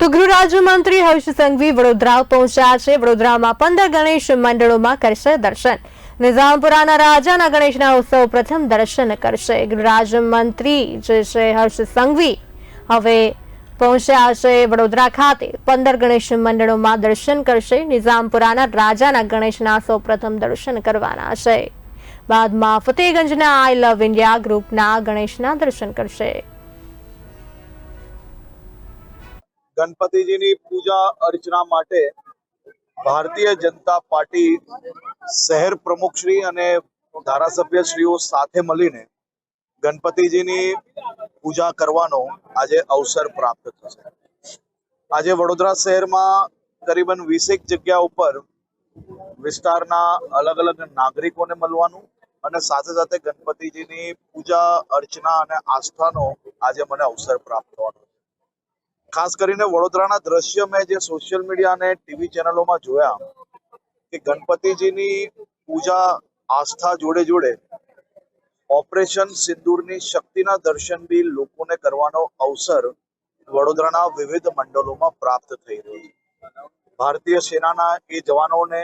તો ગૃહ રાજ્યમંત્રી હર્ષ સંઘવી વડોદરા પહોંચ્યા છે. વડોદરામાં પંદર ગણેશ મંડળોમાં કરશે દર્શન. નિઝામપુરાના રાજાના ગણેશના ઉત્સવ પ્રથમ દર્શન કરશે. ગૃહ રાજ્યમંત્રી જે છે હર્ષ સંઘવી હવે પહોંચ્યા છે વડોદરા ખાતે. પંદર ગણેશ મંડળોમાં દર્શન કરશે. નિઝામપુરાના રાજાના ગણેશના સૌ પ્રથમ દર્શન કરવાના છે. બાદમાં ફતેહગંજના આઈ લવ ઇન્ડિયા ગ્રુપના ગણેશના દર્શન કરશે. ગણપતિજીની પૂજા અર્ચના માટે ભારતીય જનતા પાર્ટી શહેર પ્રમુખશ્રી અને ધારાસભ્યશ્રીઓ સાથે મળીને ગણપતિજીની પૂજા કરવાનો આજે અવસર પ્રાપ્ત થશે. આજે વડોદરા શહેરમાં કરીબન વીસેક જગ્યા ઉપર વિસ્તારના અલગ અલગ નાગરિકોને મળવાનું અને સાથે સાથે ગણપતિજીની પૂજા અર્ચના અને આસ્થાનો આજે મને અવસર પ્રાપ્ત થવાનો ખાસ કરીને વડોદરાના દ્રશ્ય મેં જે સોશિયલ મીડિયા અને ટીવી ચેનલોમાં જોયા કે ગણપતિજીની પૂજા આસ્થા જોડે જોડે ઓપરેશન સિંદૂરની શક્તિના દર્શન બી લોકોને કરવાનો અવસર વડોદરાના વિવિધ મંડળોમાં પ્રાપ્ત થઈ રહ્યો છે. ભારતીય સેનાના એ જવાનોને